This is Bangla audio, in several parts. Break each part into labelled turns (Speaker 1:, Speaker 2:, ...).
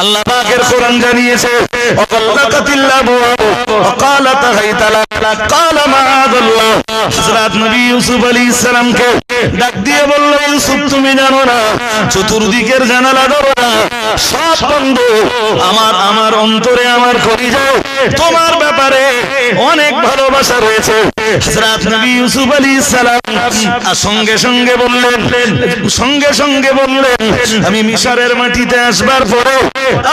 Speaker 1: আল্লাহ পাকের কোরআন জানিয়েছে ডাক দিয়ে বলল, ইউসুফ, তুমি জানো না, চতুর্দিকের জানালা না, সব আমার আমার অন্তরে আমার করি যাও তোমার ব্যাপারে অনেক ভালোবাসা রয়েছে। হযরত নবী ইউসুফ আলাইহিস সালাম সঙ্গে সঙ্গে বললেন, সঙ্গে সঙ্গে বললেন, আমি মিশরের মাটিতে আসবার পরে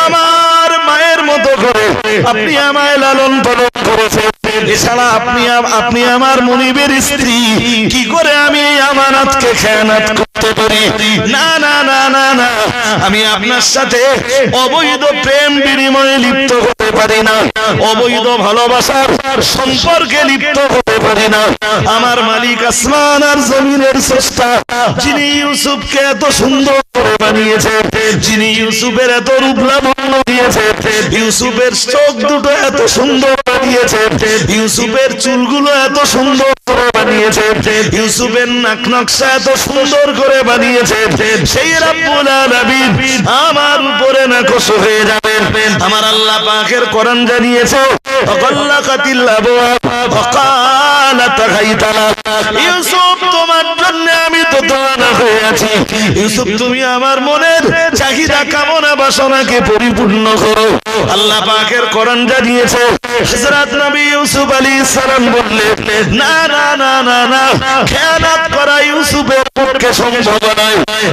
Speaker 1: আমার মায়ের মতো করে আপনি আমায় লালন পালন করেছেন। এছাড়া আপনি আপনি আমার মনিবের স্ত্রী, কি করে আমি এই আমানতকে খেয়ানত করতে পারি? না না না না না, আমি আপনার সাথে অবৈধ প্রেম বিনিময়ে লিপ্ত হতে পারি না। অবৈধ ভালোবাসার সম্পর্কে লিপ্ত হতে পারি না। আমার মালিক আসমান আর জমিনের স্রষ্টা, যিনি ইউসুফকে এত সুন্দর করে বানিয়েছে, যিনি ইউসুফের এত রূপ দিয়েছে, ইউসুফের চোখ দুটো এত সুন্দর বানিয়েছে, ইউসুফের চুলগুলো এত সুন্দর করে বানিয়েছে, ইউসুফের নাক নকশা এত সুন্দর করে বানিয়েছে, সেই রাব্বুল আলামিন আমার উপরে নাকশ হয়ে যাবেন আমার আল্লাহ পাকের কোরআন জানিয়েছে, অকল্লাকাতিল আবওয়াব গাইতালা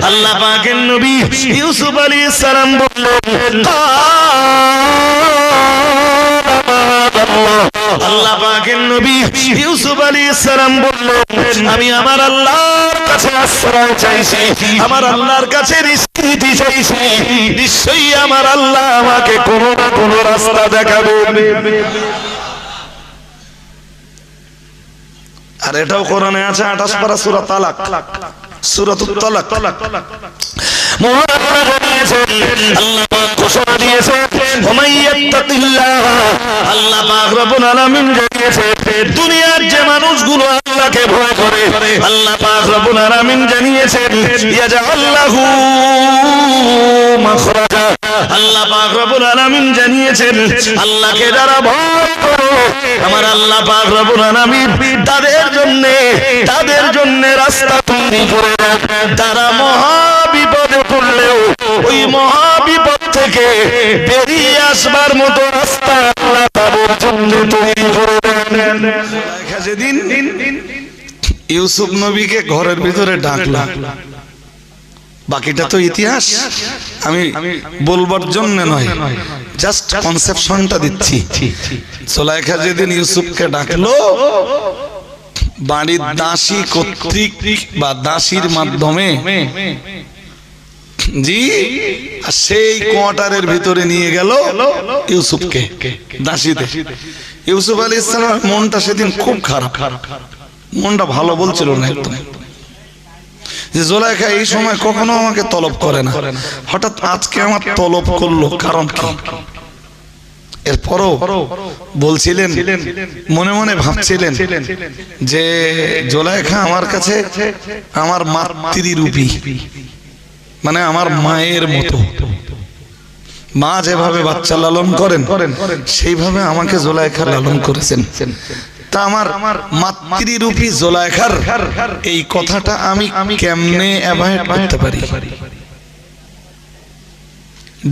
Speaker 1: আল্লাহ আল্লাহ পাকের নবী ইউসুফ আলাইহিস সালাম বললেন, আমি আমার আল্লাহর কাছে আশ্রয় চাইছি, আমার আল্লাহর কাছে স্বীকৃতি চাইছি, নিশ্চয়ই আমার আল্লাহ আমাকে কোনো না কোনো রাস্তা দেখাবে। আর এটাও কোরআনে আছে, আঠাশ পারা সূরা তালাক, সূরাতুত তালাক। মহান জানিয়েছেন, আল্লাহ ঘোষণা দিয়েছেন, আল্লাহকে যারা ভয় করে আমার আল্লাহ পাক রব্বুল আলামিন তাদের জন্য তাদের জন্য রাস্তা তৈরি করে তারা মহা ওই মহা বিপদ থেকে বেরিয়ে আসবার মতো রাস্তা আল্লাহ তাদের জন্য তৈরি করে দেন। যেদিন ইউসুফ নবীকে ঘরের ভিতরে ডাকলাম। বাকিটা তো ইতিহাস। আমি বলবার জন্য নয় জাস্ট কনসেপশনটা দিচ্ছি। সোলাইখা যেদিন ইউসুফকে ডাকলো, বাড়ির দাসী কর্তৃক বা দাসীর মাধ্যমে জি আর সেই কোয়ার্টারের ভিতরে নিয়ে গেল ইউসুফকে দাসীতে ইউসুফ আলী ইসলামের মনটা সেদিন খুব খারাপ। মনটা ভালো বলছিল না একদম। যে জোলাইখা এই সময় কখনো আমাকে তলব করে না। হঠাৎ আজকে আমার তলব করল কারণ কি? এরপরও বলছিলেন মনে মনে ভাবছিলেন যে জোলাইখা আমার কাছে আমার মাতৃরূপী। মানে আমার মায়ের মতো। মা যেভাবে বাচ্চা লালন করেন সেইভাবে আমাকে জোলাইখা লালন করেছেন। তা আমার মাতৃরূপী জোলাইখার এই কথাটা আমি কেমনে অ্যাভয়েড করতে পারি?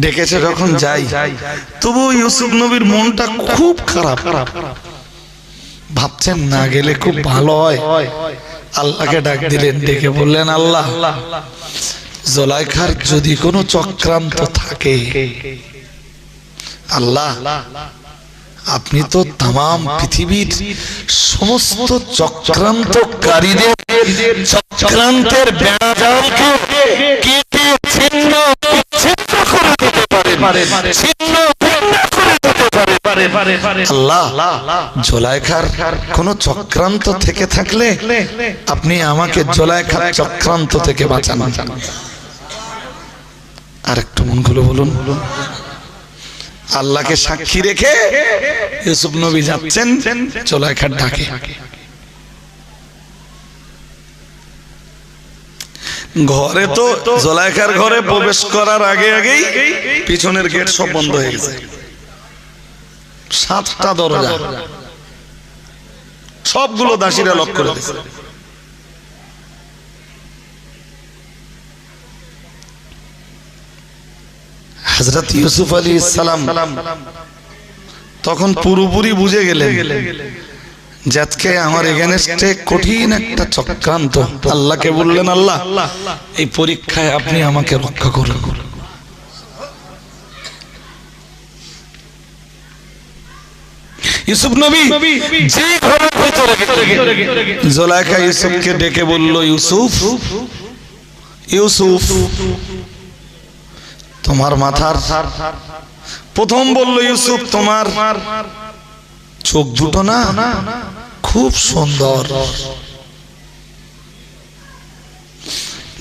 Speaker 1: ডেকেছে যখন যাই। তবু ইউসুফ নবীর মনটা খুব খারাপ। ভাবছেন না গেলে খুব ভালো হয়। আল্লাহকে ডাক দিলেন ডেকে বললেন আল্লাহ। জোলাইখার যদি কোনো চক্রান্ত থাকে, আল্লাহ, আপনি তো তাম পৃথিবীর সমস্ত চক্রান্তকারীদের চক্রান্তের বেড়াজালকে কেটে ছিন্ন ছিন্ন জোলাইখার কোন চক্রান্ত থেকে থাকলে আপনি আমাকে জোলাইখার চক্রান্ত থেকে বাঁচান। আর একটু মন খুলে বলুন। আল্লাহকে সাক্ষী রেখে ইউসুফ নবী যাচ্ছেন, চোলাইখার ডাকে ঘরে তো জোলাইখার ঘরে প্রবেশ করার আগে আগেই পিছনের গেট সব বন্ধ হয়ে গেছে। সাতটা দরজা। সবগুলো দাসীরা লক করে দিয়েছে। হজরত ইউসুফ আলী ইসালাম তখন পুরোপুরি বুঝে গেলেন যে আজকে আমার কঠিন একটা চক্রান্ত। আল্লাহকে বললেন, আল্লাহ, এই পরীক্ষায় আপনি আমাকে রক্ষা ইউসুফ নবী যে ইউসুফকে ডেকে বলল, ইউসুফ ইউসুফ তোমার মাথার প্রথম বলল ইউসুফ, তোমার চোখ দুটো না? খুব সুন্দর।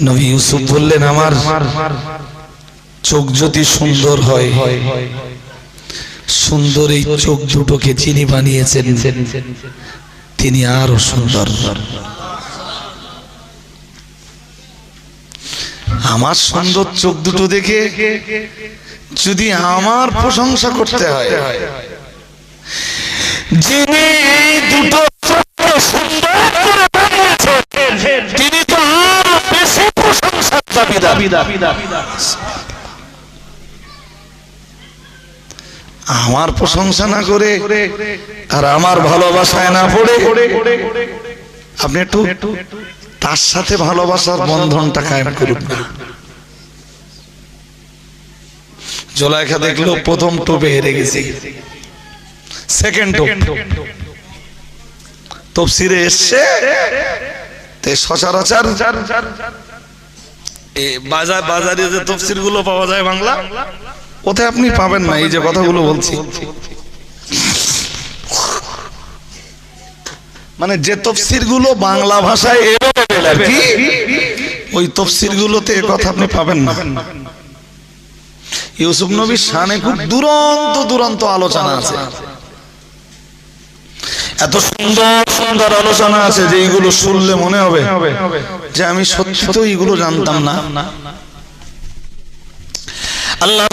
Speaker 1: নবী ইউসুফ বললেন, আমার চোখ যদি সুন্দর হয়, সুন্দর এই চোখ দুটোকে চিনি বানিয়েছেন, তিনি আরও সুন্দর। আমার সুন্দর চোখ দুটো দেখে যদি আমার প্রশংসা করতে হয়। আমার প্রশংসা না করে আর আমার ভালোবাসায় না পড়ে। আপনি একটু তার সাথে ভালোবাসার বন্ধনটা কায়েম করুন না জোলাইখা দেখল প্রথম টোপে হেরে গেছে। সেকেন্ড টোপ। তফসিরে এসছে। তে সচরাচর এ বাজার বাজারে যে তফসিরগুলো পাওয়া যায় বাংলা ওতে আপনি পাবেন না এই যে কথাগুলো বলছি। মানে যে তফসিরগুলো বাংলা ভাষায় available আর কি? ওই তফসির গুলোতে কথা আপনি পাবেন না। ইউসুফ নবীর শানে খুব দুরন্ত দুরন্ত আলোচনা আছে। এত সুন্দর সুন্দর আলোচনা আছে যে এইগুলো শুনলে মনে হবে যে আমি সত্যি তো এইগুলো জানতাম না। আল্লাহ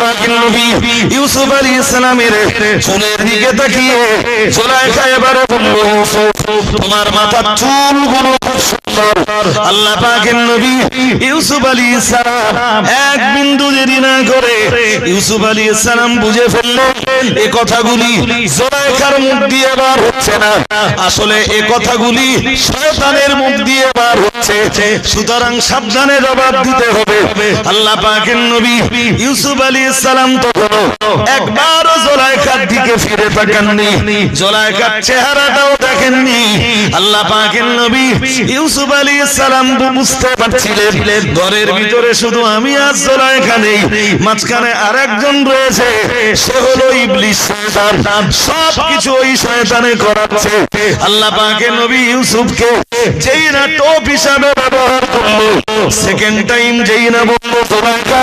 Speaker 1: সুন্দর আল্লাহ পাকের নবী ইউসুফ আলাইহিস সালাম এক বিন্দু দেরি না করে ইউসুফ আলাইহিস সালাম বুঝে ফেললেন এই কথাগুলি জুলাইখার মুখ দিয়ে বার হচ্ছে না। আসলে এই কথাগুলি শয়তানের মুখ দিয়ে বার হচ্ছে। সুতরাং সাবধানে জবাব দিতে হবে। আল্লাহ পাকের নবী ইউসুফ আলী ইসলাম তখন একবারও জোলাইখার দিকে ফিরে তাকাননি। জোলাইখার চেহারাটাও দেখেননি। আল্লাহ পাকের নবী ইউসুফ আলী সালাম বুঝতে পারছিলেন ঘরের ভিতরে শুধু আমি আর জোলাইখা নেই মাঝখানে আরেকজন রয়েছে সে হলো ইবলিস শয়তান। সব কিছু ওই শয়তানে করাচ্ছে। আল্লাহ পাকে নবী ইউসুফকে যেই না টোপ হিসাবে ব্যবহার করল সেকেন্ড টাইম যেই না বলল জোলাইখা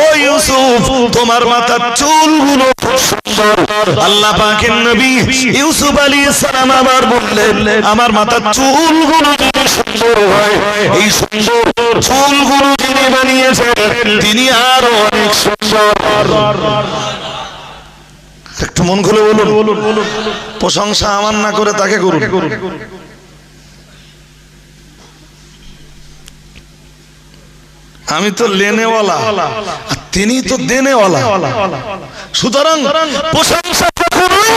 Speaker 1: ও ইউসুফ, তোমার মাথার চুলগুলো আল্লাহ ইউসুফ সালাম আবার বললেন, আমার মাথার চুলগুলো যদি সুন্দর হয়, এই সুন্দর যিনি বানিয়েছেন, তিনি আরও অনেক সুন্দর। একটু মন খুলে বলুন, প্রশংসা আমার না করে তাকে করুন। আমি তো লেনেওয়ালা। তিনি তো দেনেওয়ালা। সুতরাং প্রশংসা কখনোই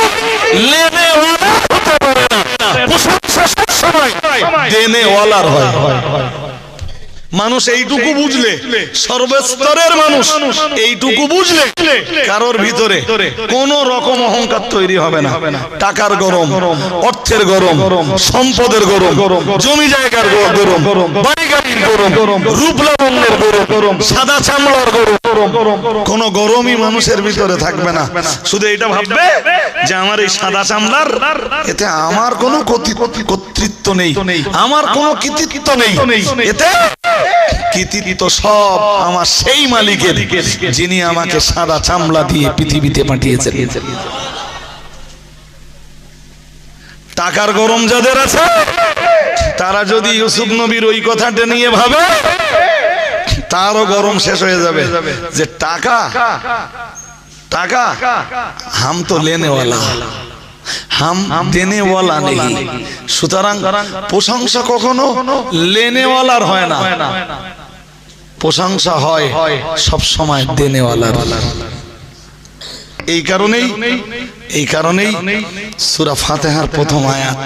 Speaker 1: লেনেওয়ালা হতে পারে না। প্রশংসা সবসময় দেনেওয়ালার হয়। মানুষ এইটুকু বুঝলে সর্বস্তরের মানুষ এইটুকু বুঝলে কারোর ভিতরে কোন রকম অহংকার তৈরি হবে না টাকার গরম অর্থের গরম সম্পদের গরম জমি জায়গার গরম বাড়ি গাড়ির গরম রূপ লাবণ্যের গরম সাদা চামড়ার গরম কোন গরমই মানুষের ভিতরে থাকবে না শুধু এটা ভাববে যে আমার এই সাদা চামড়ার এতে আমার কোনো কর্তৃত্ব নেই আমার কোনো কৃতিত্ব নেই এতে কৃতিত্ব সব আমার সেই মালিকের। যিনি আমাকে সাদা চামড়া দিয়ে পৃথিবীতে পাঠিয়েছেন। টাকার গরম যাদের আছে, তারা যদি ইউসুফ নবীর ওই কথাটা নিয়ে ভাবে, তারও গরম শেষ হয়ে যাবে। যে টাকা টাকা, হাম তো লেনেওয়ালা। হাম দেনেওয়ালা নেই সুতরাং প্রশংসা কখনো লেনেওয়ালার হয় না। প্রশংসা হয় সব সময় দেনেওয়ালার। এই কারণেই এই কারণেই সূরা ফাতিহার প্রথম আয়াত।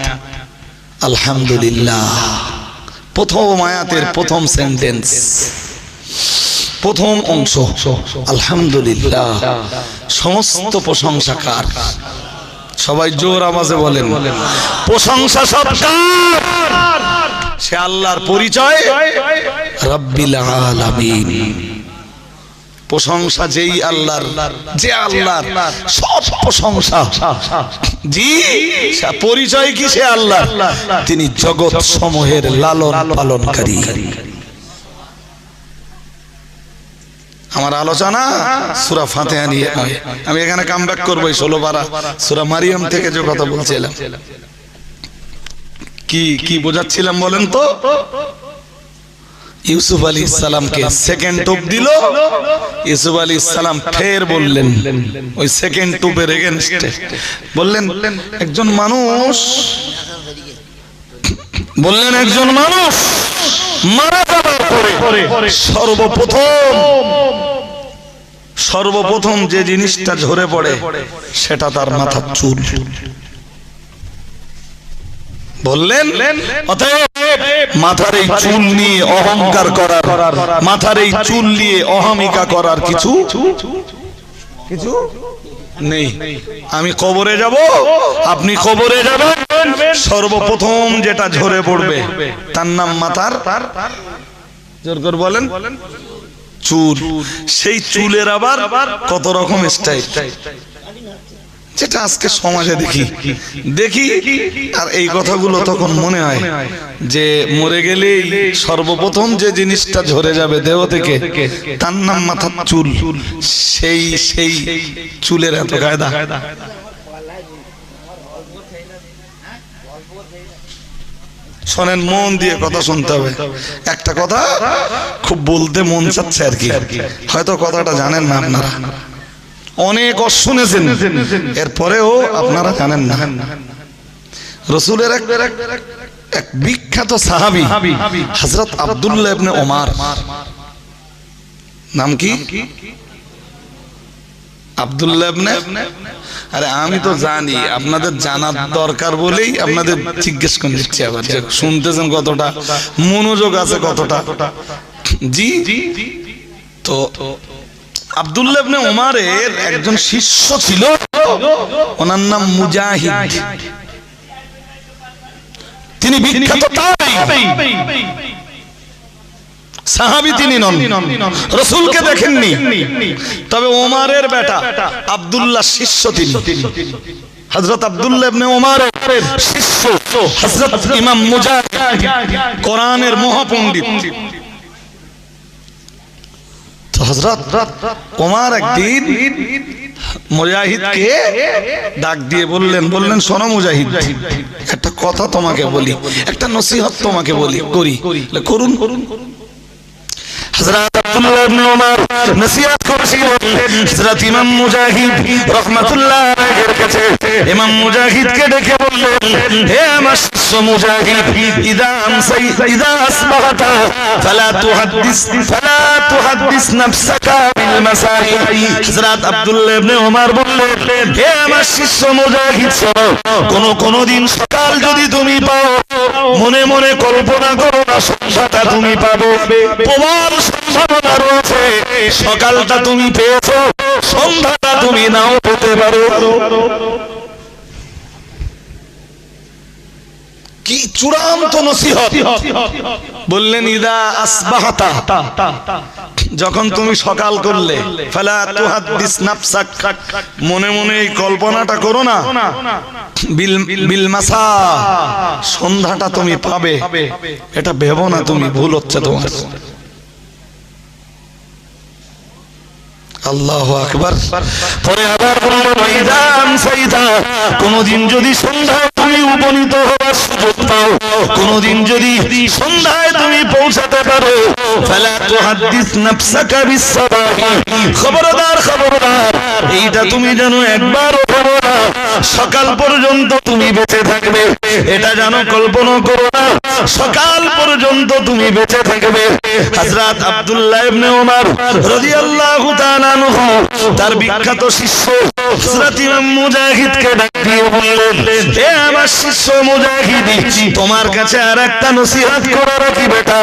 Speaker 1: আলহামদুলিল্লাহ। প্রথম আয়াতের প্রথম সেন্টেন্স। প্রথম অংশ। আলহামদুলিল্লাহ। সমস্ত প্রশংসা কার সবাই জোর আমাজে বলেন। প্রশংসা সব সে আল্লাহর পরিচয়? রব্বিল আলামিন। প্রশংসা যেই আল্লাহর যে আল্লাহর সব প্রশংসা। জি সে- পরিচয় কি সে আল্লাহ তিনি জগৎ সমূহের লালন পালনকারী। আমার আলোচনা সুরা নয় আমি এখানে কাম ব্যাক করব ষোলো পারা। সুরা মারিয়াম থেকে যে কথা বলছিলাম। কি কি বোঝাচ্ছিলাম বলেন তো? ইউসুফ আলী ইসলামকে সেকেন্ড টুপ দিল। ইউসুফ আলী ইসলাম ফের বললেন, ওই সেকেন্ড টুপের এগেনস্টে বললেন, একজন মানুষ বললেন, একজন মানুষ মারা যাবার পরে সর্বপ্রথম। সর্বপ্রথম যে জিনিসটা ঝরে পড়ে সেটা তার মাথার চুল। বললেন অতএব মাথার এই চুল নিয়ে অহংকার করার মাথার এই চুল নিয়ে অহমিকা করার কিছু কিছু? নেই। আমি কবরে যাব আপনি কবরে যাবেন সর্বপ্রথম যেটা ঝরে পড়বে তার নাম মাথার। জোর করে বলেন। চুল। সেই চুলের আবার কত রকম স্টাইল। যেটা আজকে সমাজে দেখি। দেখি। আর এই কথাগুলো তখন মনে হয় যে মরে গেলেই সর্বপ্রথম যে জিনিসটা ঝরে যাবে দেহ থেকে তার নাম মাথার চুল। সেই সেই চুলের এত কায়দা। শোনেন, মন দিয়ে কথা শুনতে হবে। একটা কথা খুব বলতে মন চাচ্ছে আর কি। হয়তো কথাটা জানেন না আপনারা। অনেক শুনেছেন। এরপরেও আপনারা জানেন না। রসুলের এক এক বিখ্যাত সাহাবি হজরত আব্দুল্লাহ ইবনে ওমার। নাম কি? আব্দুল্লাহ আরে আমি তো জানি, আপনাদের জানার দরকার বলেই আপনাদের জিজ্ঞেস করে দিচ্ছি আবার শুনতেছেন কতটা, মনোযোগ আছে কতটা। জি? তো ওমারের একজন শিষ্য ছিল, ওনার নাম মুজাহিদ। তিনি তাই সাহাবি তিনি নন। রসুলকে দেখেননি। তবে ওমারের বেটা আব্দুল্লাহ শিষ্য তিনি। হযরত আব্দুল্লাহ ইবনে ওমারের শিষ্য হযরত ইমাম মুজাহিদ কোরআনের মহাপণ্ডিত। তো হযরত ওমর একদিন মুজাহিদকে ডাক দিয়ে বললেন বললেন শোনো মুজাহিদ একটা কথা তোমাকে বলি একটা নসিহত তোমাকে বলি করি। বলে, করুন করুন। হযরত আব্দুল্লাহ ইবনে ওমর নসিহত করেছিলেন হযরত ইমাম মুজাহিদ রাহমাতুল্লাহ আলাইহির কাছে ইমাম মুজাহিদকে ডেকে বললেন হে আমার শিষ্য মুজাহিদ, ইদা আমসাই, ইদা আসবাহতা, ফালা তুহাদ্দিস ফালা তুহাদ্দিস নাফসাকা বিল মাসাই হযরত আব্দুল্লাহ ইবনে ওমর বললেন হে আমার শিষ্য মুজাহিদ কোন কোন দিন সকাল যদি তুমি পাও মনে মনে কল্পনা করো না সংসারটা তুমি পাবে। তোমার সম্ভাবনা রয়েছে, সকালটা তুমি পেয়েছ, সন্ধ্যাটা তুমি নাও পেতে পারো। কি চূড়ান্ত নসিহত? বললেন, ইদা আসবাহাতা। যখন তুমি সকাল করলে, ফালা তুহাদ্দিস নাফসাক। মনে মনে এই কল্পনাটা করো না। বিল বিল মাসা, সন্ধ্যাটা তুমি পাবে। এটা ভেবো না তুমি, ভুল হচ্ছে তোমার। আল্লাহ আকবার। পরে আবার কোনদিন যদি সন্ধ্যা তুমি উপনীত হওয়ার সুযোগ পাও। কোনদিন যদি সন্ধ্যায় তুমি পৌঁছাতে পারো খবরদার খবরদার, এইটা তুমি জানো একবার সকাল পর্যন্ত তুমি বেঁচে থাকবে, এটা জানো কল্পনা করো না। সকাল পর্যন্ত তুমি বেঁচে থাকবে। হযরত আব্দুল্লাহ ইবনে ওমর রাদিয়াল্লাহু তাআলা আনহু, তার বিখ্যাত শিষ্য হযরত ইমাম মুজাহিদকে ডাক দিয়ে বললেন হে আমার শিষ্য মুজাহিদ, তোমার কাছে আর একটা নসিহত করে রাখি বেটা।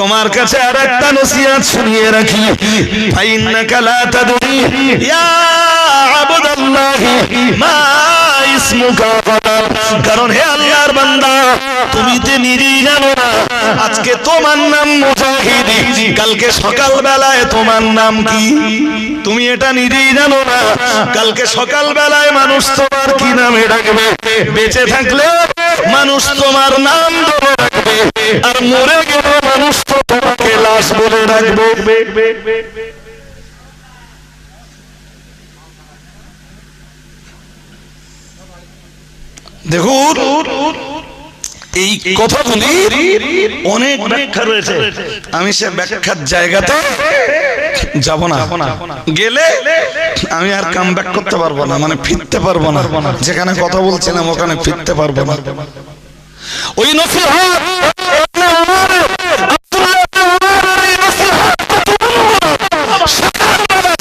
Speaker 1: তোমার কাছে আর একটা নসিহত শুনিয়ে রাখি। ফাইন্নাকা লা তাদরি, ইয়া কারণ হে আল্লাহর বান্দা, তুমি তো নিজেই জানো আজকে তোমার নাম মুজাহিদ। কালকে সকাল বেলায় তোমার নাম কি? তুমি এটা নিজেই জানো না, কালকে সকাল বেলায় মানুষ তোমার কি নামে ডাকবে? বেঁচে থাকলে মানুষ তোমার নাম ধরে রাখবে, আর মরে গেলে মানুষ তো তোমাকে লাশ বলে রাখবে দেখুন, এই কথাগুলি অনেক ব্যাখ্যা রয়েছে। আমি সে ব্যাখ্যার জায়গাতে যাব না। গেলে আমি আর কাম ব্যাক করতে পারব না মানে ফিরতে পারব না। যেখানে কথা বলছিলাম, ওখানে ফিরতে পারব না। ওই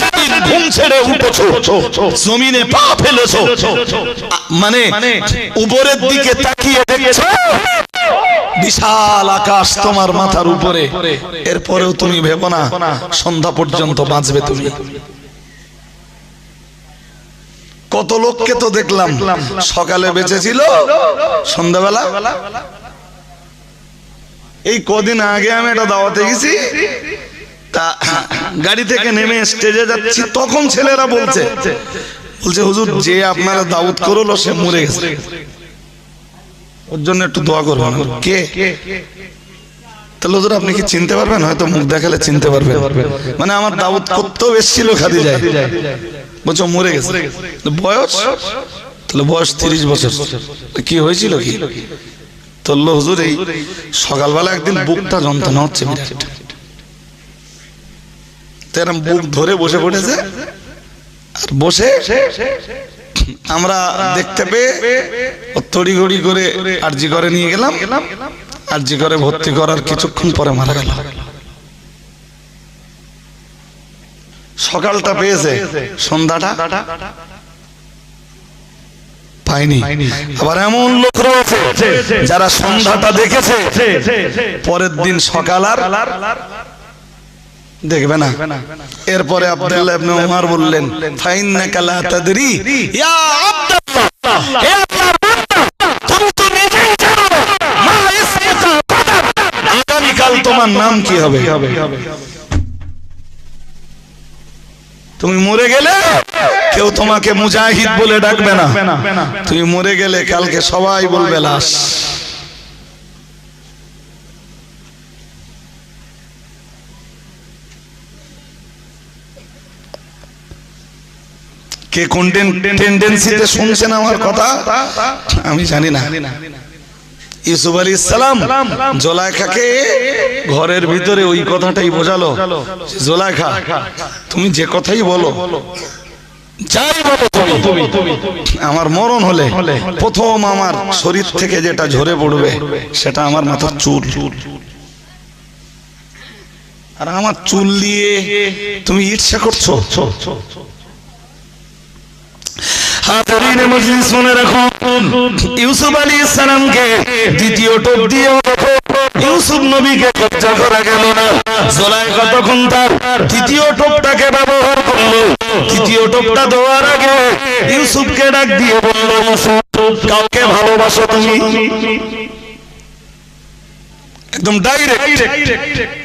Speaker 1: যেদিন ঘুম ছেড়ে উঠেছো জমিনে পা ফেলেছো। মানে উপরের দিকে তাকিয়ে দেখছ? বিশাল আকাশ তোমার মাথার উপরে। এরপরেও তুমি ভেবো না সন্ধ্যা পর্যন্ত বাঁচবে তুমি। কত লোককে তো দেখলাম সকালে বেঁচে ছিল সন্ধ্যাবেলা। এই কদিন আগে আমি এটা দাওয়াতে গেছি তা গাড়ি থেকে নেমে স্টেজে যাচ্ছি তখন ছেলেরা বলছে বলছে হুজুর যে আপনারা দাউদ করল সে মরে গেছে। ওর জন্য একটু দোয়া করব কে? তাহলে হুজুর আপনি কি চিনতে পারবেন? হয়তো মুখ দেখালে চিনতে পারবেন। মানে আমার দাউদ করতেও এসেছিল খাদি যায় বলছো মরে গেছে। বয়স? তাহলে বয়স তিরিশ বছর। কি হয়েছিল কি? তোল্লো হুজুর এই সকালবেলা একদিন বুকটা যন্ত্রণা হচ্ছে বিরাট। তো এরম বুক ধরে বসে পড়েছে? আর বসে আমরা দেখতে পেয়ে ও তড়িঘড়ি করে আরজি করে নিয়ে গেলাম। আরজি করে ভর্তি করার কিছুক্ষণ পরে মারা গেল। সকালটা পেয়েছে। সন্ধ্যাটা পাইনি। আবার এমন লোক রয়েছে যারা সন্ধ্যাটা দেখেছে, পরের দিন সকাল আর দেখবে না। এরপরে আব্দুল্লাহ ইবনে উমর বললেন ফাইন্নাকা লা তাদরি ইয়া আব্দুল্লাহ হে আল্লাহর বান্দা তুমি তো নিজেই জানো মা ইসমুকা কদর আগামীকাল তোমার নাম কি হবে? তুমি মরে গেলে কেউ তোমাকে মুজাহিদ বলে ডাকবে না। তুমি মরে গেলে কালকে সবাই বলবে লাশ। কে কোন টেন্ডেন্সিতে শুনছেন আমার কথা? আমি জানি না। ইউসুফ আলী ইসলাম জোলাইখাকে ঘরের ভিতরে ওই কথাটাই বোঝালো। জোলাইখা, তুমি যে কথাই বলো তুমি। আমার মরণ হলে প্রথম আমার শরীর থেকে যেটা ঝরে পড়বে, সেটা আমার মাথার চুল। আর আমার চুল দিয়ে তুমি ঈর্ষা করছ? হাজারিনে মজলিস মনে রাখো ইউসুফ আলী ইসলামকে দ্বিতীয় টোপ দিয়ে ইউসুফ নবীকে কবজা করা গেল না। জোলাইখা তখন তার দ্বিতীয় টোপটাকে ব্যবহার করল। দ্বিতীয় টোপটা দেওয়ার আগে ইউসুফকে ডাক দিয়ে বলল, ইউসুফ, কাউকে ভালোবাসো তুমি? একদম ডাইরেক্ট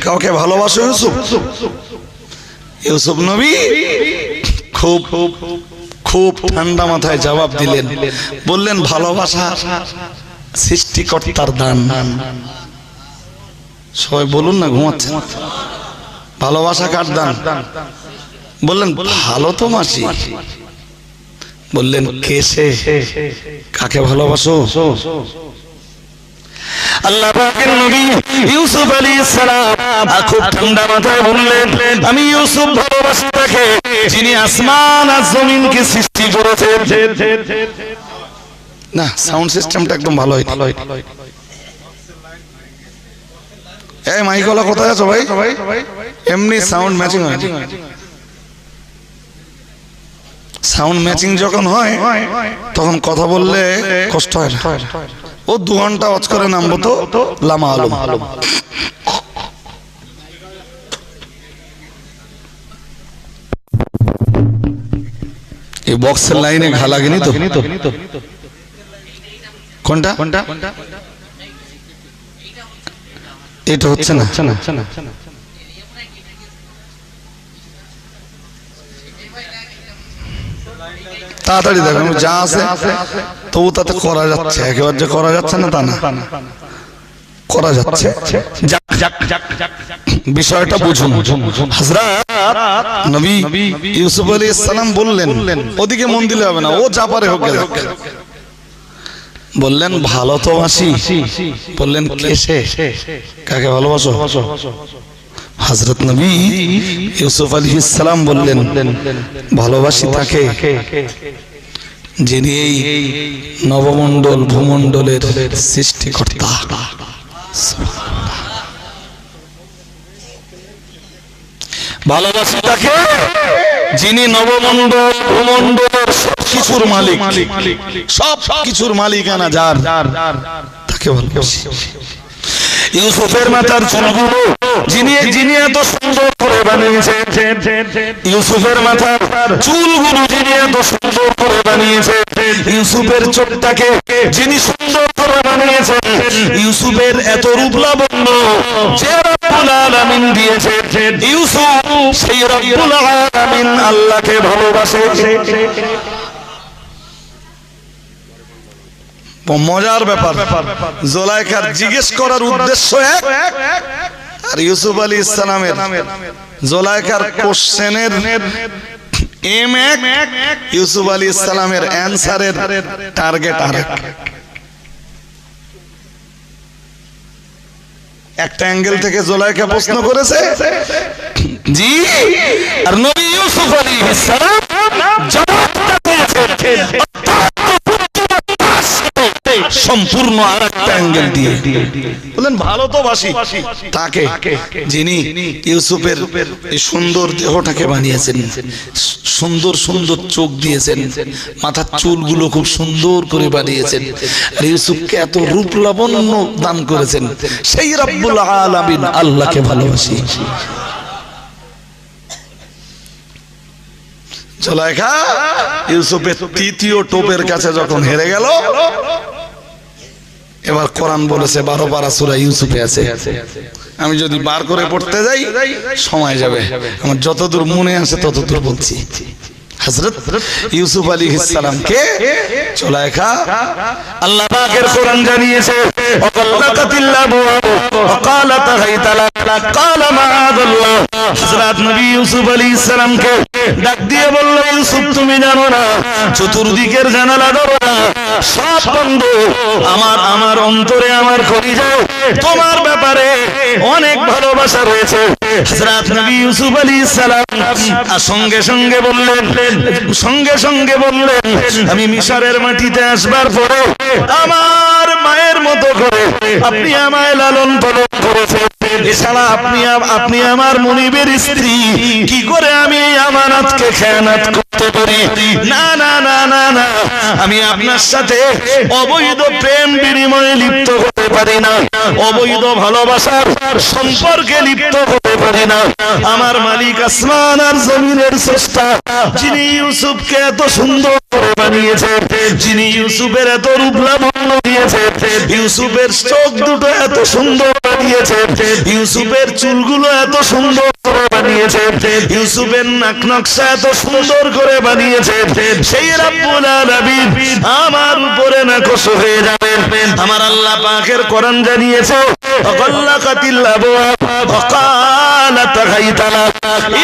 Speaker 1: কাউকে ভালোবাসো ইউসুফ? ইউসুফ নবী? খুব খুব। ঠান্ডা মাথায় জবাব দিলেন। বললেন, ভালোবাসা সৃষ্টিকর্তার দান। সবাই বলুন না, ঘুমাচ্ছে। ভালোবাসা কার দান? বললেন, ভালো তো মাসি। বললেন, কে সে? কাকে ভালোবাসো? আল্লাহ পাকের নবী ইউসুফ কোথায় এমনি সাউন্ড ম্যাচিং সাউন্ড ম্যাচিং যখন হয়, তখন কথা বললে কষ্ট হয় ও দু ঘণ্টা ওয়াচ করে নামবো তো? লামা আলম। এই বক্সের লাইনে ঘা লাগেনি তো? কোনটা? কোনটা? এটা হচ্ছে না। তাড়াতাড়ি দেখো, যা আছে, তবু তাতে করা যাচ্ছে, একেবারে যে করা যাচ্ছে না তা না। করা যাচ্ছে। বিষয়টা বুঝুন। হযরত নবী ইউসুফ আলাইহিস সালাম বললেন, ওদিকে মন দিলে হবে না, ও যা পারে হোক বললেন, ভালো তো বাসি বললেন, কে সে? কাকে ভালোবাসো? হযরত নবী ইউসুফ আলাইহিস সালাম বললেন, ভালোবাসি তাকে যিনি এই নবমণ্ডল ভূমণ্ডলের সৃষ্টিকর্তা। ভালোবাসি তাকে যিনি নবমণ্ডল ভূমণ্ডলের সব কিছুর মালিক। সব কিছুর মালিকানা যার, তাকে ভালোবাসি। ইউসুফের মাথার চুলগুলো যিনি যিনি এত সুন্দর করে বানিয়েছেন ইউসুফের মাথার চুলগুলো যিনি এত সুন্দর করে বানিয়েছেন ইউসুফের চোখটাকে যিনি সুন্দর করে বানিয়েছেন ইউসুফের এত রূপ লাবণ্য যে রব্বুল আলামিন দিয়েছেন ইউসুফ সেই রব্বুল আলামিন আল্লাহকে ভালোবাসে। মজার ব্যাপার। জোলাইকার জিজ্ঞেস করার উদ্দেশ্য এক। আর ইউসুফ আলী ইসলামের জোলাইকার কোশ্চেনের এম এক ইউসুফ আলী ইসলামের অ্যান্সারের টার্গেট আর একটা অ্যাঙ্গেল থেকে জোলাইকা প্রশ্ন করেছে। জি। আর নবী ইউসুফ আলী ইসলাম সম্পূর্ণ আর একটা অ্যাঙ্গেল দিয়ে। বলেন, ভালো তো বাসি। তাকে, যিনি ইউসুফের এই সুন্দর দেহটাকে বানিয়েছেন, সুন্দর সুন্দর চোখ দিয়েছেন, মাথার চুলগুলো খুব সুন্দর করে বানিয়েছেন, আর ইউসুফকে এত রূপ লাবণ্য দান করেছেন, সেই রব্বুল আলামিন আল্লাহকে ভালোবাসি। জলাইখা ইউসুফের তৃতীয় টোপের কাছে যখন হেরে গেল এবার কোরআন বলেছে, বারো পারা সুরা ইউসুফে আছে। আমি যদি বার করে পড়তে যাই, সময় যাবে। আমার যতদূর মনে আছে ততদূর বলছি। হযরত ইউসুফ আলী ইসলামকে চলাইখা আল্লাহ পাকের কোরআন জানিয়েছে ডাক দিয়ে বলল ইউসুফ তুমি জানো না চতুর্দিকের জানালা দরজা সব বন্ধ। আমার আমার অন্তরে আমার তোমার ব্যাপারে অনেক ভালোবাসা রয়েছে। হযরত নবী ইউসুফ আলাইহিস সালাম আর সঙ্গে সঙ্গে বললেন, সঙ্গে সঙ্গে বললেন, আমি মিশরের মাটিতে আসবার পরে আমার মায়ের মতো করে আপনি আমায় লালন পালন করেছেন। এছাড়া আপনি আপনি আমার মনিবের স্ত্রী। কি করে আমি খেয়ানাত করতে পারি? না না না না না। আমি আপনার সাথে অবৈধ প্রেম বিনিময়ে লিপ্ত হতে পারি না। অবৈধ ভালোবাসার সম্পর্কে লিপ্ত হতে পারি না। আমার মালিক আসমান আর জমিনের স্রষ্টা, যিনি ইউসুফকে এত সুন্দর করে বানিয়েছে, যিনি ইউসুফের এত রূপ লাবণ্য দিয়েছে, ইউসুফের চোখ দুটো এত সুন্দর বানিয়েছে ইউসুফের চুলগুলো এত সুন্দর করে বানিয়েছে, ইউসুফের নাক নকশা এত সুন্দর করে বানিয়েছে, সেই রাব্বুল আলামিন আমার উপরে না কষ হয়ে যাবে। আমার আল্লাহ পাকের কোরআন জানিয়েছে অকল্লাকাতিল আবওয়া ওয়াকালাত গাইতালা।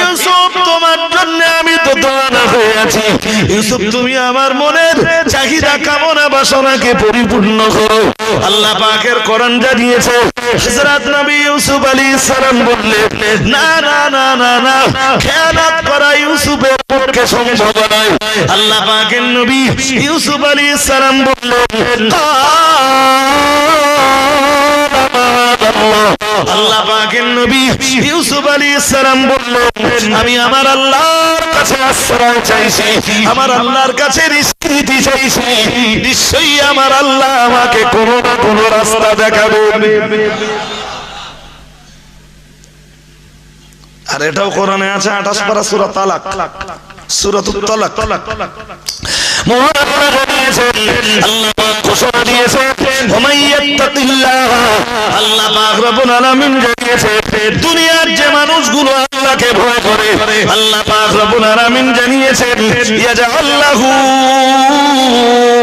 Speaker 1: ইউসুফ, তোমার জন্য আমি তো দোয়ানা হয়ে আছি। ইউসুফ, তুমি আমার মনের চাহিদা, কামনা, বাসনাকে পরিপূর্ণ করো। আল্লাহ পাকের কোরআন জানিয়েছে হযরত নবী ইউসুফ আলাইহিস সালাম বললেন না না না না না খেয়ানত করা ইউসুফের পক্ষে সম্ভব নয়। আল্লাহ পাকের নবী ইউসুফ আলাইহিস সালাম বললেন, আল্লাহ পাকের নবী ইউসুফ আলাইহিস সালাম বললেন, আমি আমার আল্লাহর কাছে আশ্রয় চাইছি, আমার আল্লাহর কাছে নিষ্কৃতি চাইছি, নিশ্চয়ই আমার আল্লাহ আমাকে কোনো না কোনো রাস্তা দেখাবে আর এটাও কোরআনে আছে, আঠাশ পারা সুরা তালাক। সুরাত তালাক। আল্লাহ আল্লাহ আল্লাহ দুনিয়ার যে মানুষগুলো আল্লাহকে ভয় করে, আল্লাহ পাক রব্বুল জানিয়েছেন, ইয়াজআল্লাহু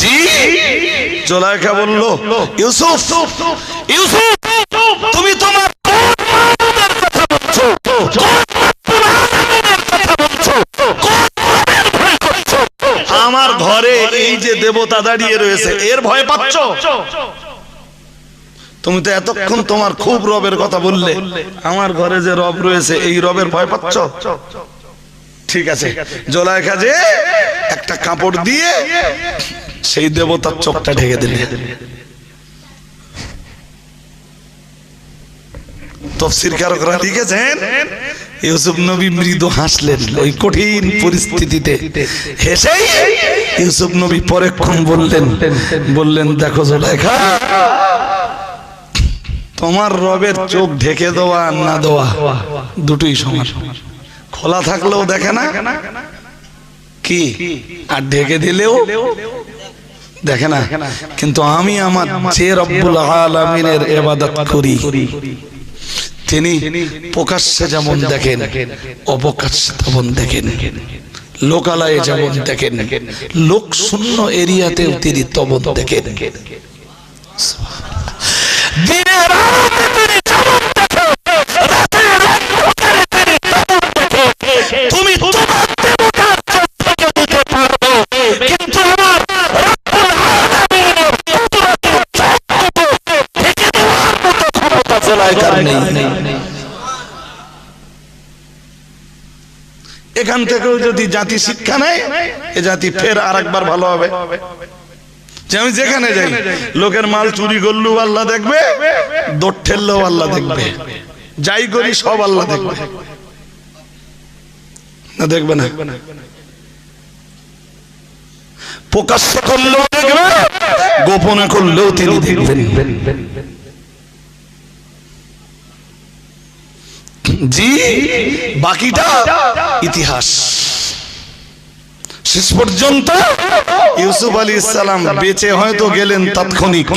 Speaker 1: জি। জোলাইকা বলল, ইউসুফ ইউসুফ, তুমি তোমার? আমার ঘরে এই যে দেবতা দাঁড়িয়ে রয়েছে, এর ভয় পাচ্ছ? তুমি তো এতক্ষণ তোমার খুব রবের কথা বললে। আমার ঘরে যে রব রয়েছে, এই রবের ভয় পাচ্ছ? ঠিক আছে। জোলাইখা যে একটা কাপড় দিয়ে সেই দেবতার চোখটা ঢেকে দিলে। তফসির কারকরা লিখেছেন, ইউসুফ নবী মৃদু হাসলেন ওই কঠিন পরিস্থিতিতে। হেসেই ইউসুফ নবী পরেক্ষণ বললেন বললেন, দেখো জোলাইখা, তোমার রবের চোখ ঢেকে দেওয়া না দেওয়া দুটোই সমান। খোলা থাকলেও দেখে না, কি? আর ঢেকে দিলেও দেখে না? কিন্তু আমি আমার যে রব্বুল আলামিনের এবাদত করি তিনি প্রকাশ্যে যেমন দেখেন অপকাশ্যে তেমন দেখেন লোকালয়ে যেমন দেখেন লোক শূন্য এরিয়াতেও তিনি তমন দেখেন। দিনের জোলাইখার নেই। এখান থেকেও যদি জাতি শিক্ষা নেয় এ জাতি ফের আর একবার ভালো হবে। যে আমি যেখানে যাই লোকের মাল চুরি করলেও আল্লাহ দেখবে দৌড় ঠেললেও আল্লাহ দেখবে। যাই করি সব আল্লাহ দেখবে। না দেখবে না। প্রকাশ্য করলেও দেখবে গোপনে করলেও তিনি দেখবেন। জি, বাকিটা ইতিহাস। শেষ পর্যন্ত ইউসুফ আলী ইসলাম বেঁচে হয়তো গেলেন তাৎক্ষণিক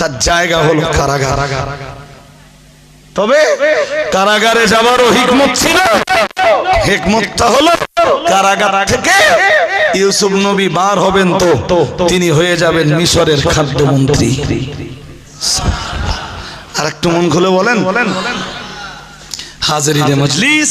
Speaker 1: তার জায়গা হলো কারাগার। তবে কারাগারে যাবারও হিকমত ছিল। হিকমতটা হলো কারাগার থেকে ইউসুফ নবী বার হবেন তো, তিনি হয়ে যাবেন মিশরের খাদ্যমন্ত্রী। আর একটু মন খুলে বলেন বলেন। হাজারিনে মজলিস।